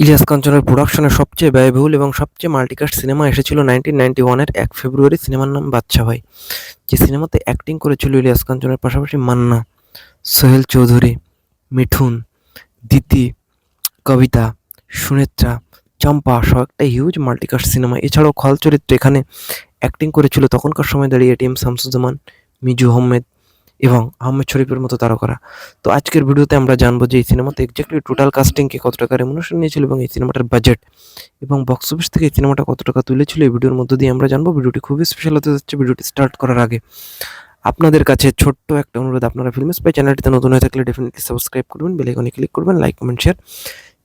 ইলিয়াস কাঞ্চনের প্রোডাকশনের সবচেয়ে ব্যয়বহুল এবং সবচেয়ে মাল্টিকাস্ট সিনেমা এসেছিল নাইনটিন নাইনটি ওয়ানের এক ফেব্রুয়ারি সিনেমার নাম বাচ্চা ভাই। যে সিনেমাতে অ্যাক্টিং করেছিল ইলিয়াস কাঞ্চনের পাশাপাশি মান্না, সোহেল চৌধুরী, মিঠুন, দিতি, কবিতা, সুনেত্রা, চম্পা সহ একটা হিউজ মাল্টিকাস্ট সিনেমা এছাড়াও খল চরিত্রে এখানে অ্যাক্টিং করেছিল তখনকার সময় দাঁড়িয়ে এটিএম শামসুজ্জামান, মিজু আহমেদ এবং আহমেদ শরীফের মতো তারকারা। তো আজকের ভিডিওতে আমরা জানব যে এই সিনেমাতে এক্স্যাক্টলি টোটাল কাস্টিংকে কত টাকা রেমুনেশন নিয়েছিল এবং এই সিনেমাটার বাজেট এবং বক্স অফিস থেকে এই সিনেমাটা কত টাকা তুলেছিল এই ভিডিওর মধ্য দিয়ে আমরা জানব। ভিডিওটি খুবই স্পেশাল হতে যাচ্ছে, ভিডিওটি স্টার্ট করার আগে। আপনাদের কাছে ছোট্ট একটা অনুরোধ, আপনারা ফিল্ম স্পাই চ্যানেলটিতে নতুন হয়ে থাকলে ডেফিনেটলি সাবস্ক্রাইব করবেন বেল আইকনে ক্লিক করবেন লাইক কমেন্ট শেয়ার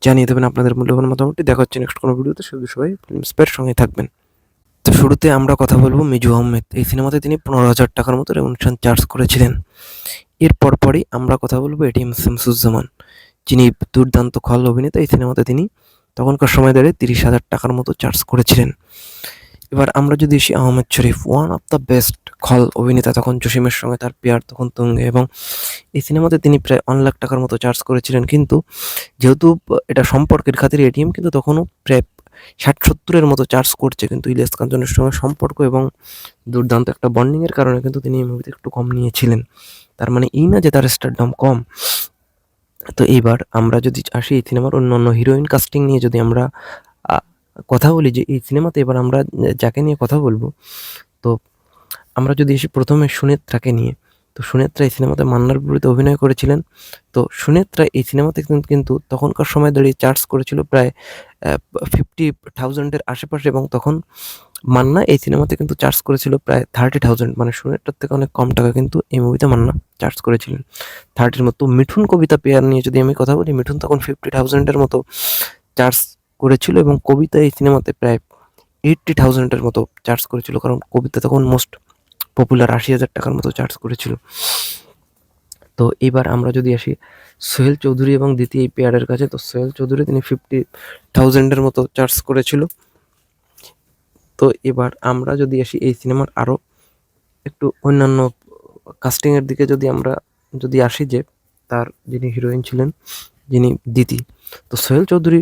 জানিয়ে দেবেন আপনাদের মূল্যবান মতামতটি। দেখা হচ্ছে নেক্সট কোনো ভিডিওতে। শুধু সবাই ফিল্ম স্পাইয়ের সঙ্গে থাকবেন। তো শুরুতে আমরা কথা বলব মিজু আহমেদ। এই সিনেমাতে তিনি পনেরো হাজার টাকার মতো রেমুনেশন চার্জ করেছিলেন। এর পরপরই আমরা কথা বলব এটিএম শামসুজ্জামান, যিনি দুর্দান্ত খল অভিনেতা এই সিনেমাতে তিনি তখনকার সময় দাঁড়িয়ে তিরিশ হাজার টাকার মতো চার্জ করেছিলেন। এবার আমরা যদি এসে Ahmed Sharif one of the best খল অভিনেতা, তখন জসিমের সঙ্গে তার পেয়ার, তখন তুঙ্গে, এবং এই সিনেমাতে তিনি প্রায় ওয়ান লাখ টাকার মতো চার্জ করেছিলেন। কিন্তু যেহেতু এটা সম্পর্কের খাতিরে এটিএম কিন্তু তখনও প্রায় ষাট সত্তরের মতো চার্জ করছে কিন্তু ইলিয়াস কাঞ্চনের সঙ্গে সম্পর্ক এবং দুর্দান্ত একটা বন্ডিংয়ের কারণে কিন্তু তিনি এই মুভিতে একটু কম নিয়েছিলেন। তার মানে এই না যে তার স্টারডম কম। তো এইবার আমরা যদি আসি এই সিনেমার অন্য অন্য হিরোইন কাস্টিং নিয়ে যদি আমরা কথা বলি যে এই সিনেমাতে এবার আমরা, যাকে নিয়ে কথা বলব, তো আমরা যদি এসে প্রথমে সুনেত্রাকে নিয়ে তো সুনেত্রা এই সিনেমাতে মান্নার বিপরীতে অভিনয় করেছিলেন। তো সুনেত্রা এই সিনেমাতে কিন্তু- তখনকার সময় দাঁড়িয়ে চার্জ করেছিল প্রায় ফিফটি থাউজেন্ডের আশেপাশে এবং তখন মান্না এই সিনেমাতে কিন্তু চার্জ করেছিল প্রায় থার্টি থাউজেন্ড মানে সুনেত্রার থেকে অনেক কম টাকা কিন্তু এই মুভিতে মান্না চার্জ করেছিলেন। থার্টির মতো মিঠুন কবিতা পেয়ার নিয়ে যদি আমি কথা বলি, মিঠুন তখন ফিফটি থাউজেন্ডের মতো চার্জ করেছিল এবং কবিতা এই সিনেমাতে প্রায় এইটটি থাউজেন্ডের মতো চার্জ করেছিল। কারণ কবিতা তখন মোস্ট পপুলার আশি হাজার টাকার মতো চার্জ করেছিল। তো এবার আমরা যদি আসি, সোহেল চৌধুরী এবং দ্বিতীয় এই পেয়ারের কাছে, তো সোহেল চৌধুরী তিনি ফিফটি থাউজেন্ডের মতো চার্জ করেছিল। তো এবার আমরা যদি আসি, এই সিনেমার আরও একটু অন্যান্য কাস্টিংয়ের দিকে যদি আমরা যদি আসি যে, তার যিনি হিরোইন ছিলেন, যিনি দিতি। তো সোহেল চৌধুরী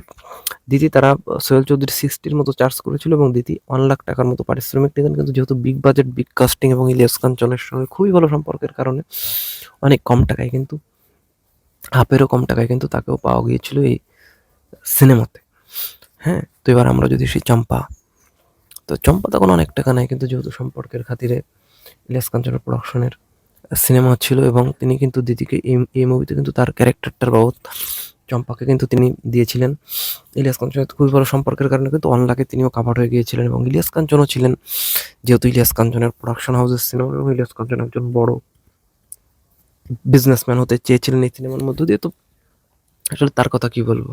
দিতি তারা সোহেল চৌধুরী সিক্সটির মতো চার্জ করেছিল এবং দিতি ওয়ান লাখ টাকার মতো পারিশ্রমিক নিতেন। কিন্তু যেহেতু বিগ বাজেট বিগ কাস্টিং এবং ইলিয়াস কাঞ্চনের সঙ্গে খুবই ভালো সম্পর্কের কারণে অনেক কম টাকায় কিন্তু, হাফেরও কম টাকায় কিন্তু তাকেও পাওয়া গিয়েছিল এই সিনেমাতে। হ্যাঁ তো এবার আমরা যদি সেই চম্পা, তো চম্পা তখন অনেক টাকা নেয় কিন্তু যেহেতু সম্পর্কের খাতিরে ইলিয়াস কাঞ্চনের প্রোডাকশনের সিনেমা ছিল এবং তিনি কিন্তু দিদিকে এই এই মুভিতে কিন্তু তার ক্যারেক্টারটার বাবদ চম্পাকে কিন্তু তিনি দিয়েছিলেন। ইলিয়াস কাঞ্চনের খুবই বড় সম্পর্কের কারণে কিন্তু অনলাকে তিনিও কাভার হয়ে গিয়েছিলেন এবং ইলিয়াস কাঞ্চনও ছিলেন। যেহেতু ইলিয়াস কাঞ্চনের প্রোডাকশন হাউসের সিনেমা এবং ইলিয়াস কাঞ্চন একজন বড় বিজনেসম্যান হতে চেয়েছিলেন এই সিনেমার মধ্য দিয়ে, তো আসলে তার কথা কি বলব?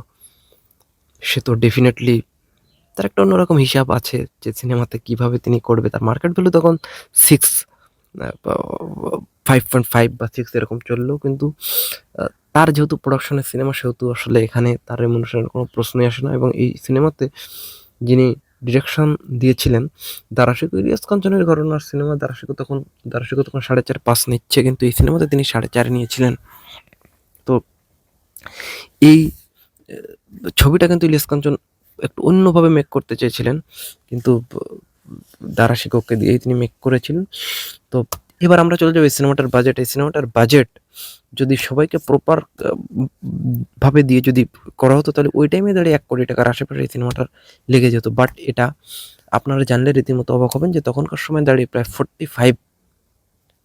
সে তো ডেফিনেটলি তার একটা অন্যরকম হিসাব আছে যে সিনেমাতে কীভাবে তিনি করবে। তার মার্কেট ভ্যালু তখন সিক্স ফাইভ পয়েন্ট ফাইভ বা সিক্স এরকম চললেও কিন্তু তার যেহেতু প্রোডাকশনের সিনেমা সেহেতু আসলে এখানে তার রেমুনেশনের কোনো প্রশ্নই আসে না এবং এই সিনেমাতে যিনি ডিরেকশন দিয়েছিলেন দারাশিক ইলিয়াস কাঞ্চনের ঘটনার সিনেমা দারাশিক তখন দারাশিক তখন সাড়ে চার পাঁচ নিচ্ছে, কিন্তু এই সিনেমাতে তিনি সাড়ে চার নিয়েছিলেন। তো এই ছবিটা কিন্তু ইলিয়াস কাঞ্চন একটু অন্যভাবে মেক করতে চেয়েছিলেন, কিন্তু দারাশিককে দিয়েই তিনি মেক করেছিলেন। তো এবার আমরা চলে যাব এই সিনেমাটার বাজেট এই সিনেমাটার বাজেট যদি সবাইকে প্রপার ভাবে দিয়ে যদি করা হতো, তাহলে ওই টাইমে দাঁড়িয়ে এক কোটি টাকার আশেপাশে এই সিনেমাটার লেগে যেত। বাট এটা আপনারা জানলে রীতিমতো অবাক হবেন যে তখনকার সময় দাঁড়িয়ে প্রায় ফোর্টি ফাইভ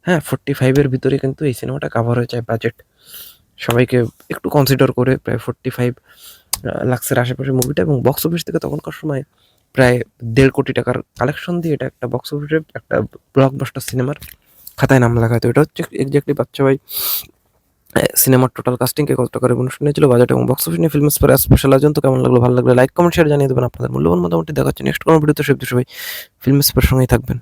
হ্যাঁ ফোর্টি ফাইভের ভিতরে কিন্তু এই সিনেমাটা কাভার হয়ে যায় বাজেট সবাইকে একটু কনসিডার করে প্রায় ফোর্টি ফাইভ লাক্সের আশেপাশে মুভিটা এবং বক্স অফিস থেকে তখনকার সময় প্রায় দেড় কোটি টাকার কালেকশন দিয়ে এটা একটা বক্স অফিসে একটা ব্লকবাস্টার সিনেমার খাতায় নাম লেখা তো এটা হচ্ছে এক্স্যাক্টলি বাচ্চা ভাই সিনেমার টোটাল কাস্টিংকে কত টাকার রেমুনেশন নিয়েছিল বাজেট এবং বক্স অফিস নিয়ে ফিল্ম স্পার স্পেশাল আয়োজন তো কেমন লাগল, ভালো লাগলে লাইক কমেন্ট শেয়ার জানিয়ে দেবেন। আপনাদের মূল্যবান মোটামুটি দেখাচ্ছে নেক্সট কোনো ভিডিওতে সব সবাই ফিল্মস সঙ্গেই থাকবেন।